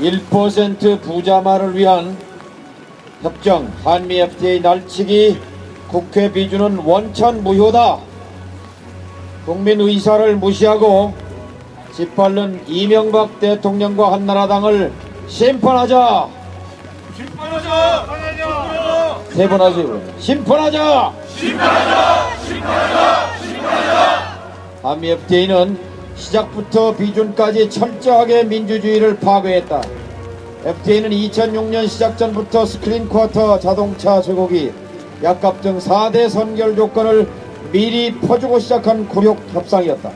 1% 부자만을 위한 협정 한미 FTA 날치기 국회 비준은 원천 무효다. 국민 의사를 무시하고 짓밟는 이명박 대통령과 한나라당을 심판하자. 심판하자! 세번 하세요. 심판하자. 한미 FTA는 시작부터 비준까지 철저하게 민주주의를 파괴했다. FTA는 2006년 시작 전부터 스크린 쿼터 자동차 쇠고기, 약값 등 4대 선결 조건을 미리 퍼주고 시작한 굴욕 협상이었다.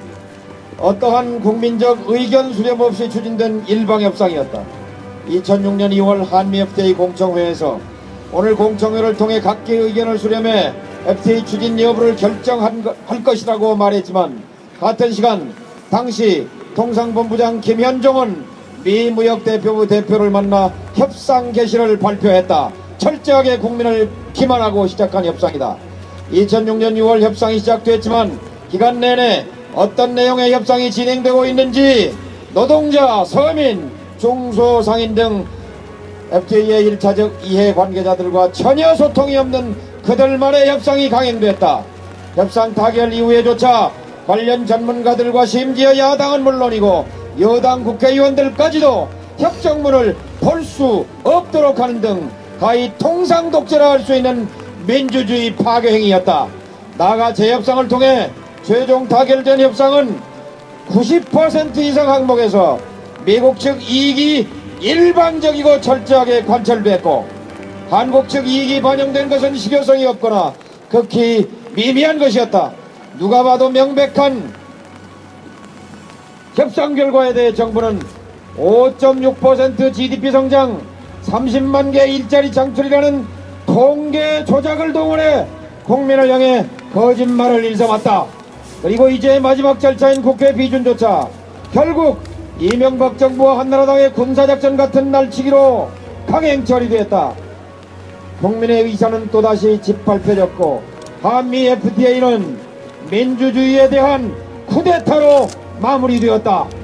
어떠한 국민적 의견 수렴 없이 추진된 일방 협상이었다. 2006년 2월 한미 FTA 공청회에서 오늘 공청회를 통해 각계의 의견을 수렴해 FTA 추진 여부를 결정한 거- 할 것이라고 말했지만 같은 시간 당시 통상본부장 김현종은 미 무역대표부 대표를 만나 협상 개시를 발표했다. 철저하게 국민을 기만하고 시작한 협상이다. 2006년 6월 협상이 시작됐지만 기간 내내 어떤 내용의 협상이 진행되고 있는지 노동자, 서민, 중소상인 등 FTA의 1차적 이해 관계자들과 전혀 소통이 없는 그들만의 협상이 강행됐다. 협상 타결 이후에조차 관련 전문가들과 심지어 야당은 물론이고 여당 국회의원들까지도 협정문을 볼 수 없도록 하는 등 가히 통상 독재라 할 수 있는 민주주의 파괴 행위였다. 나아가 재협상을 통해 최종 타결된 협상은 90% 이상 항목에서 미국 측 이익이 일방적이고 철저하게 관철됐고 한국 측 이익이 반영된 것은 실효성이 없거나 극히 미미한 것이었다. 누가 봐도 명백한 협상 결과에 대해 정부는 5.6% GDP 성장, 30만 개 일자리 창출이라는 통계 조작을 동원해 국민을 향해 거짓말을 일삼았다. 그리고 이제 마지막 절차인 국회 비준조차 결국 이명박 정부와 한나라당의 군사작전 같은 날치기로 강행 처리됐다. 국민의 의사는 또다시 짓밟혀졌고 한미 FTA는 민주주의에 대한 쿠데타로 마무리되었다.